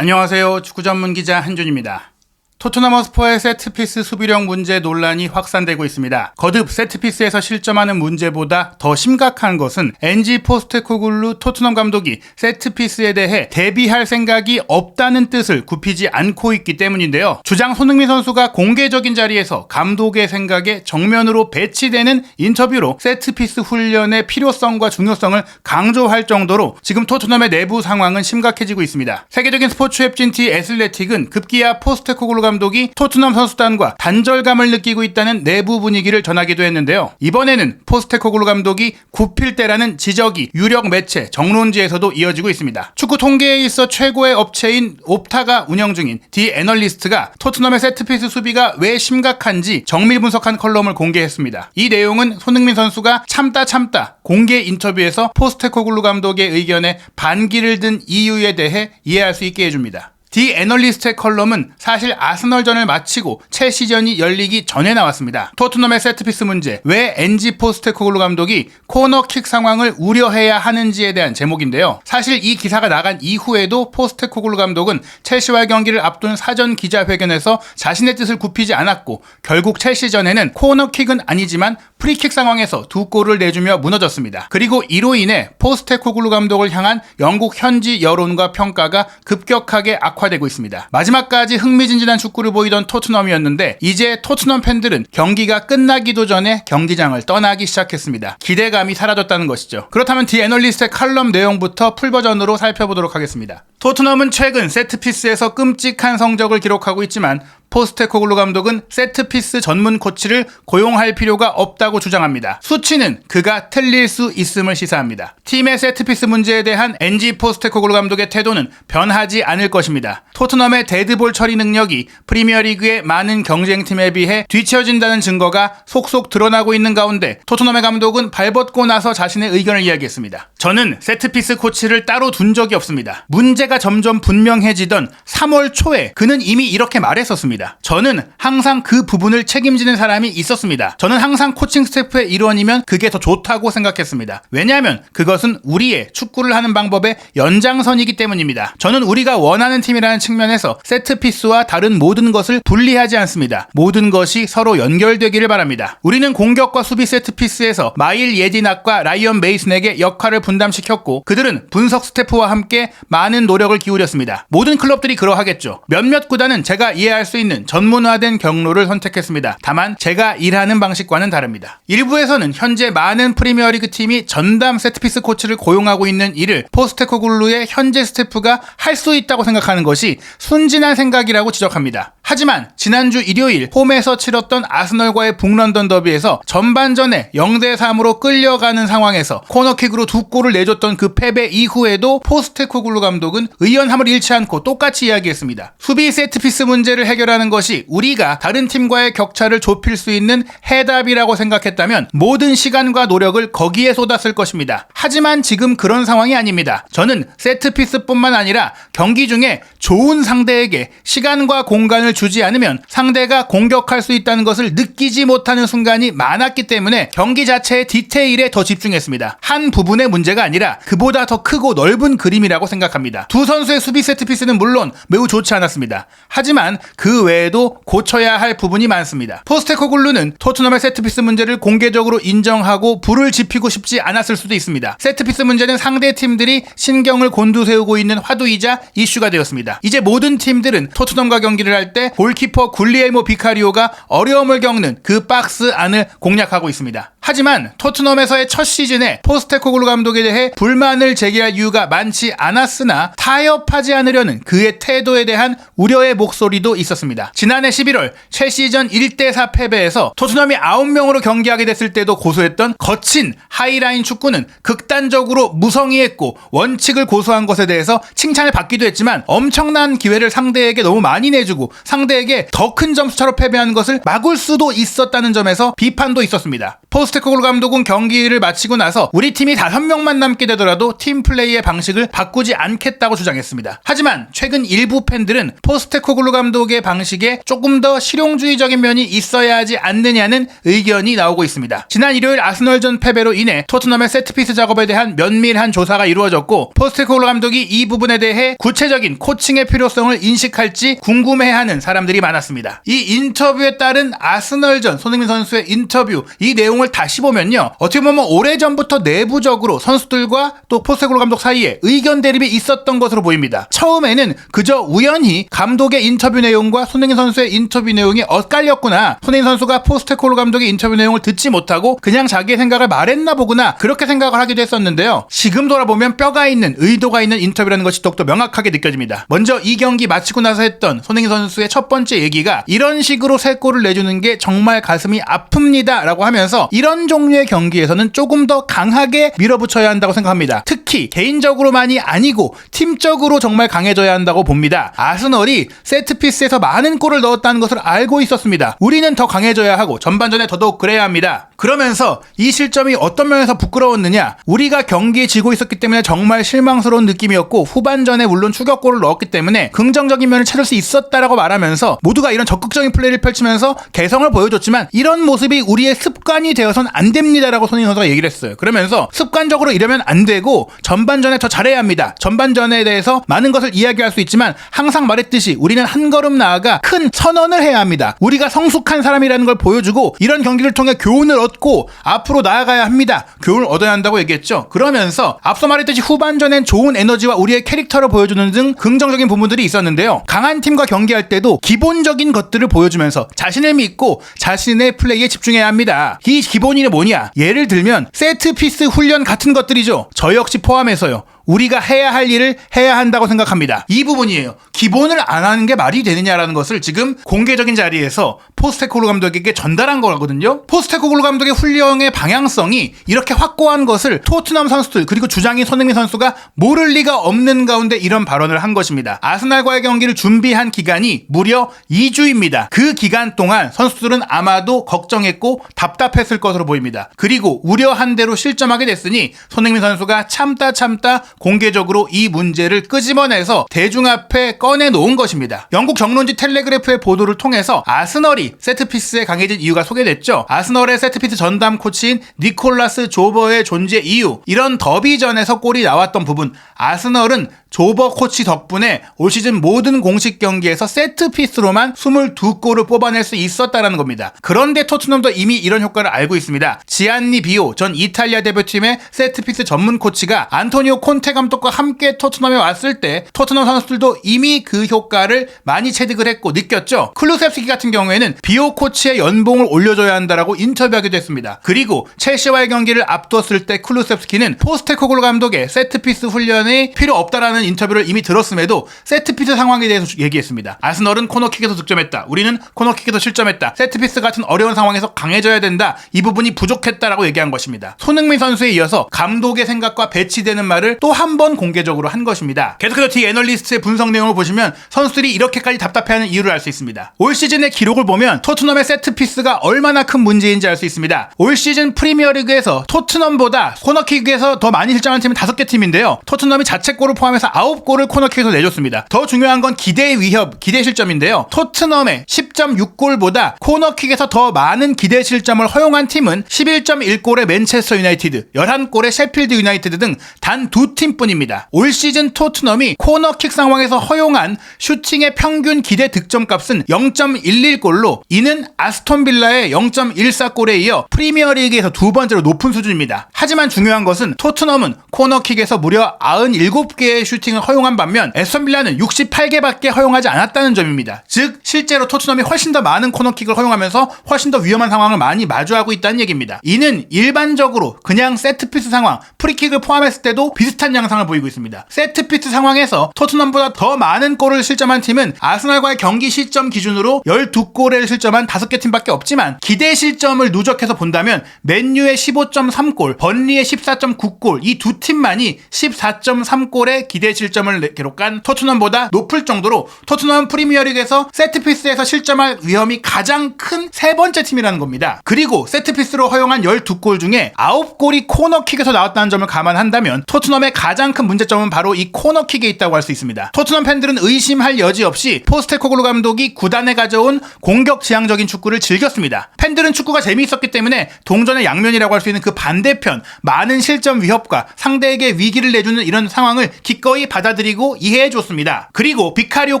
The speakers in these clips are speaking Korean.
안녕하세요. 축구 전문 기자 한준입니다. 토트넘 허스퍼의 세트피스 수비력 문제 논란이 확산되고 있습니다. 거듭 세트피스에서 실점하는 문제보다 더 심각한 것은 NG 포스테코글루 토트넘 감독이 세트피스에 대해 대비할 생각이 없다는 뜻을 굽히지 않고 있기 때문인데요. 주장 손흥민 선수가 공개적인 자리에서 감독의 생각에 정면으로 배치되는 인터뷰로 세트피스 훈련의 필요성과 중요성을 강조할 정도로 지금 토트넘의 내부 상황은 심각해지고 있습니다. 세계적인 스포츠 웹진티 애슬레틱은 급기야 포스테코글루 감독이 토트넘 선수단과 단절감을 느끼고 있다는 내부 분위기를 전하기도 했는데요. 이번에는 포스테코글루 감독이 굽힐 때라는 지적이 유력 매체 정론지에서도 이어지고 있습니다. 축구 통계에 있어 최고의 업체인 옵타가 운영 중인 디 애널리스트가 토트넘의 세트피스 수비가 왜 심각한지 정밀 분석한 컬럼을 공개했습니다. 이 내용은 손흥민 선수가 참다 참다 공개 인터뷰에서 포스테코글루 감독의 의견에 반기를 든 이유에 대해 이해할 수 있게 해줍니다. 디 애널리스트의 컬럼은 사실 아스널전을 마치고 첼시전이 열리기 전에 나왔습니다. 토트넘의 세트피스 문제, 왜 NG 포스테코글루 감독이 코너킥 상황을 우려해야 하는지에 대한 제목인데요. 사실 이 기사가 나간 이후에도 포스테코글루 감독은 첼시와의 경기를 앞둔 사전 기자회견에서 자신의 뜻을 굽히지 않았고 결국 첼시전에는 코너킥은 아니지만 프리킥 상황에서 두 골을 내주며 무너졌습니다. 그리고 이로 인해 포스테코글루 감독을 향한 영국 현지 여론과 평가가 급격하게 악화 되고 있습니다. 마지막까지 흥미진진한 축구를 보이던 토트넘이었는데 이제 토트넘 팬들은 경기가 끝나기도 전에 경기장을 떠나기 시작했습니다. 기대감이 사라졌다는 것이죠. 그렇다면 디 애널리스트의 칼럼 내용부터 풀버전으로 살펴보도록 하겠습니다. 토트넘은 최근 세트피스에서 끔찍한 성적을 기록하고 있지만 포스테코글루 감독은 세트피스 전문 코치를 고용할 필요가 없다고 주장합니다. 수치는 그가 틀릴 수 있음을 시사합니다. 팀의 세트피스 문제에 대한 NG 포스테코글루 감독의 태도는 변하지 않을 것입니다. 토트넘의 데드볼 처리 능력이 프리미어리그의 많은 경쟁팀에 비해 뒤처진다는 증거가 속속 드러나고 있는 가운데 토트넘의 감독은 발벗고 나서 자신의 의견을 이야기했습니다. 저는 세트피스 코치를 따로 둔 적이 없습니다. 문제가 점점 분명해지던 3월 초에 그는 이미 이렇게 말했었습니다. 저는 항상 그 부분을 책임지는 사람이 있었습니다. 저는 항상 코칭 스태프의 일원이면 그게 더 좋다고 생각했습니다. 왜냐하면 그것은 우리의 축구를 하는 방법의 연장선이기 때문입니다. 저는 우리가 원하는 팀이라는 측면에서 세트피스와 다른 모든 것을 분리하지 않습니다. 모든 것이 서로 연결되기를 바랍니다. 우리는 공격과 수비 세트피스에서 마일 예디낙과 라이언 메이슨에게 역할을 분담시켰고 그들은 분석 스태프와 함께 많은 노력을 기울였습니다. 모든 클럽들이 그러하겠죠. 몇몇 구단은 제가 이해할 수 있는 전문화된 경로를 선택했습니다. 다만 제가 일하는 방식과는 다릅니다. 일부에서는 현재 많은 프리미어리그 팀이 전담 세트피스 코치를 고용하고 있는 일을 포스테코글루의 현재 스태프가 할 수 있다고 생각하는 것이 순진한 생각이라고 지적합니다. 하지만 지난주 일요일 홈에서 치렀던 아스널과의 북런던 더비에서 전반전에 0대 3으로 끌려가는 상황에서 코너킥으로 두 골을 내줬던 그 패배 이후에도 포스테코글루 감독은 의연함을 잃지 않고 똑같이 이야기했습니다. 수비 세트피스 문제를 해결하는 것이 우리가 다른 팀과의 격차를 좁힐 수 있는 해답이라고 생각했다면 모든 시간과 노력을 거기에 쏟았을 것입니다. 하지만 지금 그런 상황이 아닙니다. 저는 세트피스뿐만 아니라 경기 중에 좋은 상대에게 시간과 공간을 주지 않으면 상대가 공격할 수 있다는 것을 느끼지 못하는 순간이 많았기 때문에 경기 자체의 디테일에 더 집중했습니다. 한 부분의 문제가 아니라 그보다 더 크고 넓은 그림이라고 생각합니다. 두 선수의 수비 세트피스는 물론 매우 좋지 않았습니다. 하지만 그 외에도 고쳐야 할 부분이 많습니다. 포스테코글루는 토트넘의 세트피스 문제를 공개적으로 인정하고 불을 지피고 싶지 않았을 수도 있습니다. 세트피스 문제는 상대 팀들이 신경을 곤두세우고 있는 화두이자 이슈가 되었습니다. 이제 모든 팀들은 토트넘과 경기를 할때 골키퍼 굴리에모 비카리오가 어려움을 겪는 그 박스 안을 공략하고 있습니다. 하지만 토트넘에서의 첫 시즌에 포스테코글루 감독에 대해 불만을 제기할 이유가 많지 않았으나 타협하지 않으려는 그의 태도에 대한 우려의 목소리도 있었습니다. 지난해 11월 첼시전 1대4 패배에서 토트넘이 9명으로 경기하게 됐을 때도 고소했던 거친 하이라인 축구는 극단적으로 무성의했고 원칙을 고수한 것에 대해서 칭찬을 받기도 했지만 엄청난 기회를 상대에게 너무 많이 내주고 상대에게 더 큰 점수차로 패배한 것을 막을 수도 있었다는 점에서 비판도 있었습니다. 포스 테코글 감독은 경기를 마치고 나서 우리 팀이 5명만 남게 되더라도 팀 플레이의 방식을 바꾸지 않겠다고 주장했습니다. 하지만 최근 일부 팬들은 포스테코글루 감독의 방식에 조금 더 실용주의적인 면이 있어야 하지 않느냐는 의견이 나오고 있습니다. 지난 일요일 아스널전 패배로 인해 토트넘의 세트피스 작업에 대한 면밀한 조사가 이루어졌고 포스테코글루 감독이 이 부분에 대해 구체적인 코칭의 필요성을 인식할지 궁금해하는 사람들이 많았습니다. 이 인터뷰에 따른 아스널전 손흥민 선수의 인터뷰 이 내용을 다시 보면요. 어떻게 보면 오래전부터 내부적으로 선수들과 또 포스테코글루 감독 사이에 의견 대립이 있었던 것으로 보입니다. 처음에는 그저 우연히 감독의 인터뷰 내용과 손흥민 선수의 인터뷰 내용이 엇갈렸구나. 손흥민 선수가 포스테코글루 감독의 인터뷰 내용을 듣지 못하고 그냥 자기의 생각을 말했나 보구나. 그렇게 생각을 하기도 했었는데요. 지금 돌아보면 뼈가 있는 의도가 있는 인터뷰라는 것이 더욱더 명확하게 느껴집니다. 먼저 이 경기 마치고 나서 했던 손흥민 선수의 첫 번째 얘기가 이런 식으로 세 골을 내주는 게 정말 가슴이 아픕니다. 라고 하면서 이런 종류의 경기에서는 조금 더 강하게 밀어붙여야 한다고 생각합니다. 특히 개인적으로만이 아니고 팀적으로 정말 강해져야 한다고 봅니다. 아스널이 세트피스에서 많은 골을 넣었다는 것을 알고 있었습니다. 우리는 더 강해져야 하고 전반전에 더더욱 그래야 합니다. 그러면서 이 실점이 어떤 면에서 부끄러웠느냐? 우리가 경기에 지고 있었기 때문에 정말 실망스러운 느낌이었고 후반전에 물론 추격골을 넣었기 때문에 긍정적인 면을 찾을 수 있었다라고 말하면서 모두가 이런 적극적인 플레이를 펼치면서 개성을 보여줬지만 이런 모습이 우리의 습관이 되어선 안 됩니다라고 손흥민 선수가 얘기를 했어요. 그러면서 습관적으로 이러면 안 되고 전반전에 더 잘해야 합니다. 전반전에 대해서 많은 것을 이야기할 수 있지만 항상 말했듯이 우리는 한 걸음 나아가 큰 선언을 해야 합니다. 우리가 성숙한 사람이라는 걸 보여주고 이런 경기를 통해 교훈을 얻고 앞으로 나아가야 합니다. 교훈을 얻어야 한다고 얘기했죠. 그러면서 앞서 말했듯이 후반전엔 좋은 에너지와 우리의 캐릭터를 보여주는 등 긍정적인 부분들이 있었는데요. 강한 팀과 경기할 때도 기본적인 것들을 보여주면서 자신을 믿고 자신의 플레이에 집중해야 합니다. 이 기본이 뭐냐? 예를 들면 세트 피스 훈련 같은 것들이죠. 저 역시 포함해서요. 우리가 해야 할 일을 해야 한다고 생각합니다. 이 부분이에요. 기본을 안 하는 게 말이 되느냐라는 것을 지금 공개적인 자리에서 포스테코글루 감독에게 전달한 거거든요. 포스테코글루 감독의 훈련의 방향성이 이렇게 확고한 것을 토트넘 선수들 그리고 주장인 손흥민 선수가 모를 리가 없는 가운데 이런 발언을 한 것입니다. 아스날과의 경기를 준비한 기간이 무려 2주입니다. 그 기간 동안 선수들은 아마도 걱정했고 답답했을 것으로 보입니다. 그리고 우려한 대로 실점하게 됐으니 손흥민 선수가 참다 참다 공개적으로 이 문제를 끄집어내서 대중 앞에 꺼내놓은 것입니다. 영국 정론지 텔레그래프의 보도를 통해서 아스널이 세트피스에 강해진 이유가 소개됐죠. 아스널의 세트피스 전담 코치인 니콜라스 조버의 존재 이유, 이런 더비전에서 골이 나왔던 부분, 아스널은 조버 코치 덕분에 올 시즌 모든 공식 경기에서 세트피스로만 22골을 뽑아낼 수 있었다라는 겁니다. 그런데 토트넘도 이미 이런 효과를 알고 있습니다. 지안니 비오 전 이탈리아 대표팀의 세트피스 전문 코치가 안토니오 콘테 감독과 함께 토트넘에 왔을 때 토트넘 선수들도 이미 그 효과를 많이 체득을 했고 느꼈죠. 클루셉스키 같은 경우에는 비오 코치의 연봉을 올려줘야 한다라고 인터뷰하기도 했습니다. 그리고 첼시와의 경기를 앞뒀을 때 클루셉스키는 포스테코글 감독의 세트피스 훈련이 필요 없다라는 인터뷰를 이미 들었음에도 세트피스 상황에 대해서 얘기했습니다. 아스널은 코너킥에서 득점했다. 우리는 코너킥에서 실점했다. 세트피스 같은 어려운 상황에서 강해져야 된다. 이 부분이 부족했다라고 얘기한 것입니다. 손흥민 선수에 이어서 감독의 생각과 배치되는 말을 또 한 번 공개적으로 한 것입니다. 계속해서 뒤 애널리스트의 분석 내용을 보시면 선수들이 이렇게까지 답답해하는 이유를 알 수 있습니다. 올 시즌의 기록을 보면 토트넘의 세트피스가 얼마나 큰 문제인지 알 수 있습니다. 올 시즌 프리미어리그에서 토트넘보다 코너킥에서 더 많이 실점한 팀은 5개 팀인데요. 토트넘이 자책골을 포함해서 9골을 코너킥에서 내줬습니다. 더 중요한 건 기대의 위협, 기대 실점인데요. 토트넘의 10.6골보다 코너킥에서 더 많은 기대 실점을 허용한 팀은 11.1골의 맨체스터 유나이티드, 11골의 셰필드 유나이티드 등 단 두 팀뿐입니다. 올 시즌 토트넘이 코너킥 상황에서 허용한 슈팅의 평균 기대 득점값은 0.11골로 이는 아스톤 빌라의 0.14골에 이어 프리미어리그에서 두 번째로 높은 수준입니다. 하지만 중요한 것은 토트넘은 코너킥에서 무려 97개의 슈팅을 허용한 반면 에스턴 빌라는 68개밖에 허용하지 않았다는 점입니다. 즉 실제로 토트넘이 훨씬 더 많은 코너킥을 허용하면서 훨씬 더 위험한 상황을 많이 마주하고 있다는 얘기입니다. 이는 일반적으로 그냥 세트피스 상황, 프리킥을 포함했을 때도 비슷한 양상을 보이고 있습니다. 세트피스 상황에서 토트넘보다 더 많은 골을 실점한 팀은 아스날과의 경기 실점 기준으로 12골을 실점한 5개 팀밖에 없지만 기대 실점을 누적해서 본다면 맨유의 15.3골, 번리의 14.9골 이 두 팀만이 3.3골의 기대 실점을 내- 기록한 토트넘보다 높을 정도로 토트넘 프리미어리그에서 세트피스에서 실점할 위험이 가장 큰 세 번째 팀이라는 겁니다. 그리고 세트피스로 허용한 12골 중에 9골이 코너킥에서 나왔다는 점을 감안한다면 토트넘의 가장 큰 문제점은 바로 이 코너킥에 있다고 할 수 있습니다. 토트넘 팬들은 의심할 여지 없이 포스테코글루 감독이 구단에 가져온 공격 지향적인 축구를 즐겼습니다. 팬들은 축구가 재미있었기 때문에 동전의 양면이라고 할 수 있는 그 반대편 많은 실점 위협과 상대에게 위기를 내주는 이런 상황을 기꺼이 받아들이고 이해해 줬습니다. 그리고 비카리오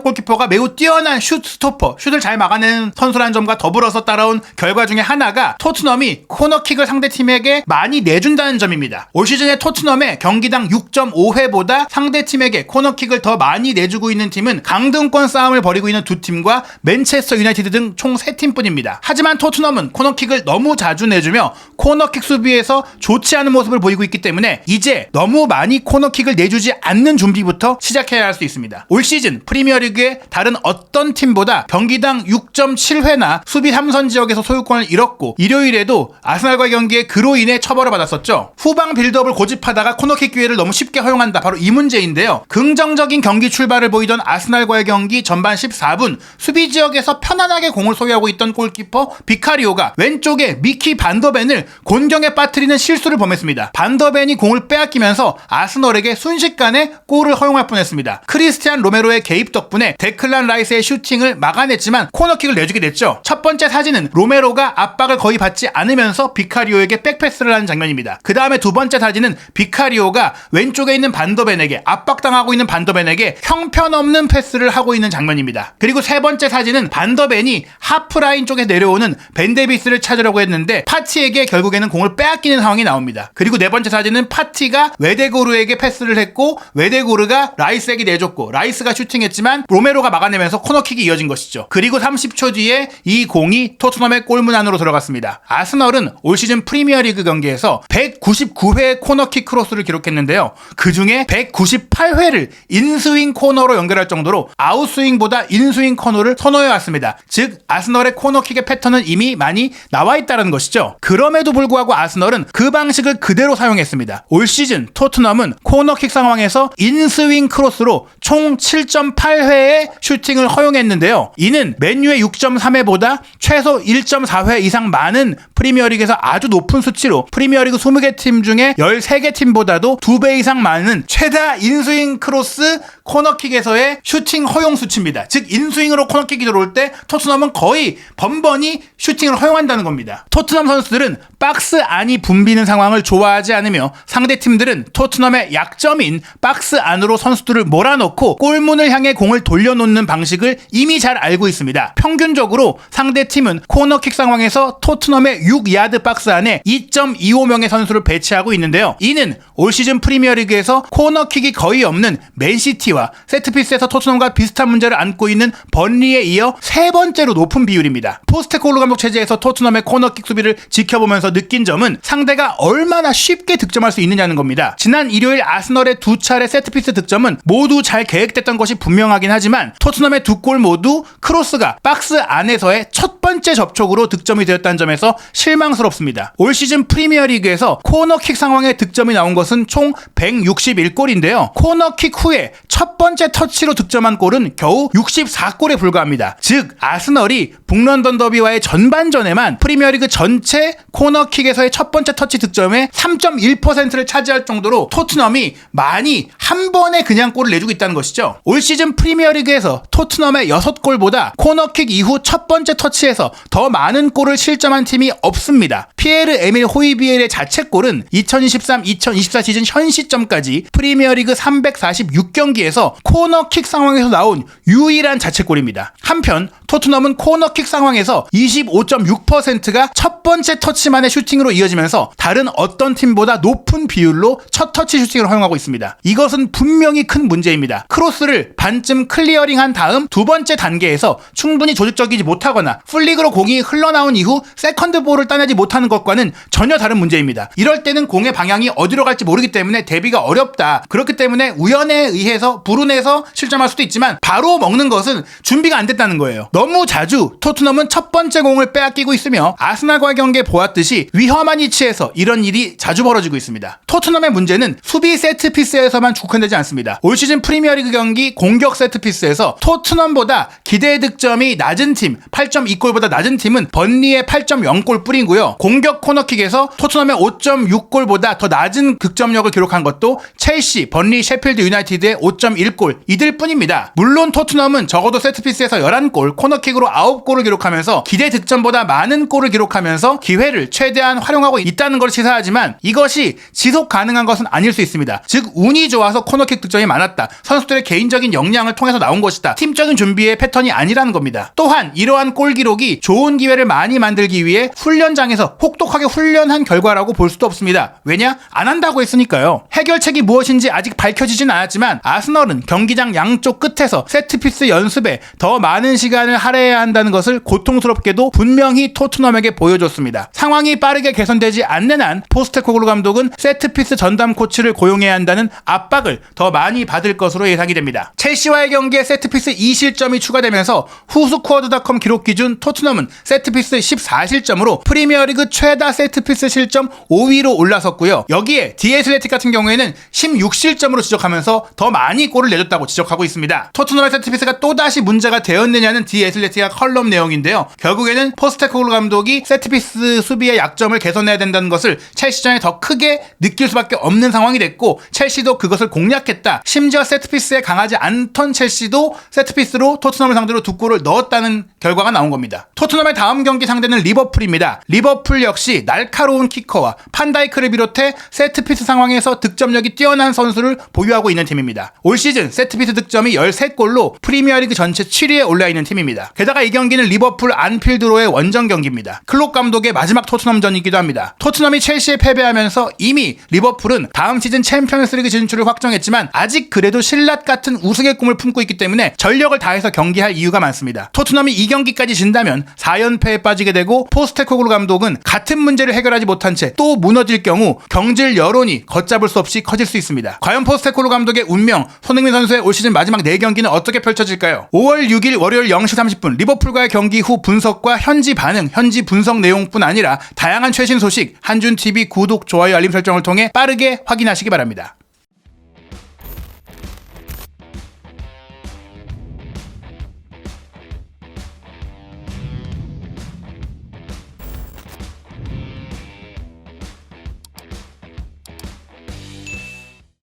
골키퍼가 매우 뛰어난 슛 스토퍼, 슛을 잘 막아내는 선수라는 점과 더불어서 따라온 결과 중에 하나가 토트넘이 코너킥을 상대팀에게 많이 내준다는 점입니다. 올 시즌에 토트넘의 경기당 6.5회보다 상대 팀에게 코너킥을 더 많이 내주고 있는 팀은 강등권 싸움을 벌이고 있는 두 팀과 맨체스터 유나이티드 등총세 팀뿐입니다. 하지만 토트넘은 코너킥을 너무 자주 내주며 코너킥 수비에서 좋지 않은 모습을 보이고 있기 때문에 이제 너무 많이 코너킥을 내주지 않는 준비부터 시작해야 할 수 있습니다. 올 시즌 프리미어리그의 다른 어떤 팀보다 경기당 6.7회나 수비 3선 지역에서 소유권을 잃었고 일요일에도 아스날과의 경기에 그로 인해 처벌을 받았었죠. 후방 빌드업을 고집하다가 코너킥 기회를 너무 쉽게 허용한다. 바로 이 문제인데요. 긍정적인 경기 출발을 보이던 아스날과의 경기 전반 14분 수비 지역에서 편안하게 공을 소유하고 있던 골키퍼 비카리오가 왼쪽에 미키 반더벤을 곤경에 빠뜨리는 실수를 범했습니다. 반더벤이 공을 빼앗기면서 아스널에게 순식간에 골을 허용할 뻔했습니다. 크리스티안 로메로의 개입 덕분에 데클란 라이스의 슈팅을 막아냈지만 코너킥을 내주게 됐죠. 첫 번째 사진은 로메로가 압박을 거의 받지 않으면서 비카리오에게 백패스를 하는 장면입니다. 그 다음에 두 번째 사진은 비카리오가 왼 쪽에 있는 반더벤에게 압박당하고 있는 반더벤에게 형편없는 패스를 하고 있는 장면입니다. 그리고 세 번째 사진은 반더벤이 하프라인 쪽에 내려오는 벤데비스를 찾으려고 했는데 파티에게 결국에는 공을 빼앗기는 상황이 나옵니다. 그리고 네 번째 사진은 파티가 웨데고르에게 패스를 했고 웨데고르가 라이스에게 내줬고 라이스가 슈팅했지만 로메로가 막아내면서 코너킥이 이어진 것이죠. 그리고 30초 뒤에 이 공이 토트넘의 골문 안으로 들어갔습니다. 아스널은 올 시즌 프리미어리그 경기에서 199회의 코너킥 크로스를 기록했는데요. 그 중에 198회를 인스윙 코너로 연결할 정도로 아웃스윙보다 인스윙 코너를 선호해 왔습니다. 즉 아스널의 코너킥의 패턴은 이미 많이 나와 있다는 것이죠. 그럼에도 불구하고 아스널은 그 방식을 그대로 사용했습니다. 올 시즌 토트넘은 코너킥 상황에서 인스윙 크로스로 총 7.8회의 슈팅을 허용했는데요. 이는 맨유의 6.3회보다 최소 1.4회 이상 많은 프리미어리그에서 아주 높은 수치로 프리미어리그 20개 팀 중에 13개 팀보다도 2배 이상 많은 최다 인스윙 크로스 코너킥에서의 슈팅 허용 수치입니다. 즉 인스윙으로 코너킥이 들어올 때 토트넘은 거의 번번이 슈팅을 허용한다는 겁니다. 토트넘 선수들은 박스 안이 붐비는 상황을 좋아하지 않으며 상대 팀들은 토트넘의 약점인 박스 안으로 선수들을 몰아넣고 골문을 향해 공을 돌려놓는 방식을 이미 잘 알고 있습니다. 평균적으로 상대 팀은 코너킥 상황에서 토트넘의 6야드 박스 안에 2.25명의 선수를 배치하고 있는데요. 이는 올 시즌 프리미어 리그에서 코너킥이 거의 없는 맨시티와 세트피스에서 토트넘과 비슷한 문제를 안고 있는 번리에 이어 세 번째로 높은 비율입니다. 포스테코글루 감독 체제에서 토트넘의 코너킥 수비를 지켜보면서 느낀 점은 상대가 얼마나 쉽게 득점할 수 있느냐는 겁니다. 지난 일요일 아스널의 두 차례 세트피스 득점은 모두 잘 계획됐던 것이 분명하긴 하지만 토트넘의 두 골 모두 크로스가 박스 안에서의 첫 번째 접촉으로 득점이 되었다는 점에서 실망스럽습니다. 올 시즌 프리미어리그에서 코너킥 상황에 득점이 나온 것은 총 161골인데요. 코너킥 후에 첫 번째 터치로 득점한 골은 겨우 64골에 불과합니다. 즉 아스널이 북런던 더비와의 전반전에만 프리미어리그 전체 코너킥에서의 첫 번째 터치 득점의 3.1%를 차지할 정도로 토트넘이 많이 한 번에 그냥 골을 내주고 있다는 것이죠. 올 시즌 프리미어리그에서 토트넘의 6골보다 코너킥 이후 첫 번째 터치에서 더 많은 골을 실점한 팀이 없습니다. 피에르 에밀 호이비엘의 자책골은 2023-2024 시즌 현시 점까지 프리미어리그 346경기에서 코너킥 상황에서 나온 유일한 자책골입니다. 한편 토트넘은 코너킥 상황에서 25.6%가 첫 번째 터치만의 슈팅으로 이어지면서 다른 어떤 팀보다 높은 비율로 첫 터치 슈팅을 허용하고 있습니다. 이것은 분명히 큰 문제입니다. 크로스를 반쯤 클리어링한 다음 두 번째 단계에서 충분히 조직적이지 못하거나 풀릭으로 공이 흘러나온 이후 세컨드 볼을 따내지 못하는 것과는 전혀 다른 문제입니다. 이럴 때는 공의 방향이 어디로 갈지 모르기 때문에 대 비가 어렵다. 그렇기 때문에 우연에 의해서 불운해서 실점할 수도 있지만 바로 먹는 것은 준비가 안 됐다는 거예요. 너무 자주 토트넘은 첫 번째 공을 빼앗기고 있으며 아스날과의 경기에 보았듯이 위험한 위치에서 이런 일이 자주 벌어지고 있습니다. 토트넘의 문제는 수비 세트 세트피스에서만 국한되지 않습니다. 올 시즌 프리미어리그 경기 공격 세트피스에서 토트넘보다 기대 득점이 낮은 팀 8.2골보다 낮은 팀은 번리의 8.0골 뿌리고요. 공격 코너킥에서 토트넘의 5.6골보다 더 낮은 득점력을 기록한 것도 첼시, 번리, 셰필드 유나이티드의 5.1골 이들 뿐입니다. 물론 토트넘은 적어도 세트피스에서 11골, 코너킥으로 9골을 기록하면서 기대 득점보다 많은 골을 기록하면서 기회를 최대한 활용하고 있다는 걸 시사하지만 이것이 지속 가능한 것은 아닐 수 있습니다. 즉 운이 좋아서 코너킥 득점이 많았다. 선수들의 개인적인 역량을 통해서 나온 것이다. 팀적인 준비의 패턴이 아니라는 겁니다. 또한 이러한 골 기록이 좋은 기회를 많이 만들기 위해 훈련장에서 혹독하게 훈련한 결과라고 볼 수도 없습니다. 왜냐? 안 한다고 했으니까요. 해결책이 무엇인지 아직 밝혀지진 않았지만 아스널은 경기장 양쪽 끝에서 세트피스 연습에 더 많은 시간을 할애해야 한다는 것을 고통스럽게도 분명히 토트넘에게 보여줬습니다. 상황이 빠르게 개선되지 않는 한 포스테코글루 감독은 세트피스 전담 코치를 고용해야 한다는 압박을 더 많이 받을 것으로 예상이 됩니다. 첼시와의 경기에 세트피스 2실점이 추가되면서 후스코어드닷컴 기록 기준 토트넘은 세트피스 14실점으로 프리미어리그 최다 세트피스 실점 5위로 올라섰고요. 여기에 디에슬레틱 같은 경우 에는 16실점으로 지적하면서 더 많이 골을 내줬다고 지적하고 있습니다. 토트넘의 세트피스가 또다시 문제가 되었느냐는 디에슬레틱의 컬럼 내용인데요. 결국에는 포스테코글루 감독이 세트피스 수비의 약점을 개선해야 된다는 것을 첼시전에 더 크게 느낄 수밖에 없는 상황이 됐고 첼시도 그것을 공략했다. 심지어 세트피스에 강하지 않던 첼시도 세트피스로 토트넘을 상대로 두 골을 넣었다는 결과가 나온 겁니다. 토트넘의 다음 경기 상대는 리버풀입니다. 리버풀 역시 날카로운 키커와 판다이크를 비롯해 세트피스 상황에서 득 점력이 뛰어난 선수를 보유하고 있는 팀입니다. 올 시즌 세트피스 득점이 13골로 프리미어리그 전체 7위에 올라 있는 팀입니다. 게다가 이 경기는 리버풀 안필드로의 원정 경기입니다. 클롭 감독의 마지막 토트넘전이기도 합니다. 토트넘이 첼시에 패배하면서 이미 리버풀은 다음 시즌 챔피언스리그 진출을 확정했지만 아직 그래도 신라 같은 우승의 꿈을 품고 있기 때문에 전력을 다해서 경기할 이유가 많습니다. 토트넘이 이 경기까지 진다면 4연패에 빠지게 되고 포스테코글루 감독은 같은 문제를 해결하지 못한 채 또 무너질 경우 경질 여론이 걷잡을 수 없이 커질 수 있습니다. 과연 포스테코글루 감독의 운명, 손흥민 선수의 올 시즌 마지막 4경기는 어떻게 펼쳐질까요? 5월 6일 월요일 0시 30분 리버풀과의 경기 후 분석과 현지 반응, 현지 분석 내용뿐 아니라 다양한 최신 소식 한준 TV 구독, 좋아요, 알림 설정을 통해 빠르게 확인하시기 바랍니다.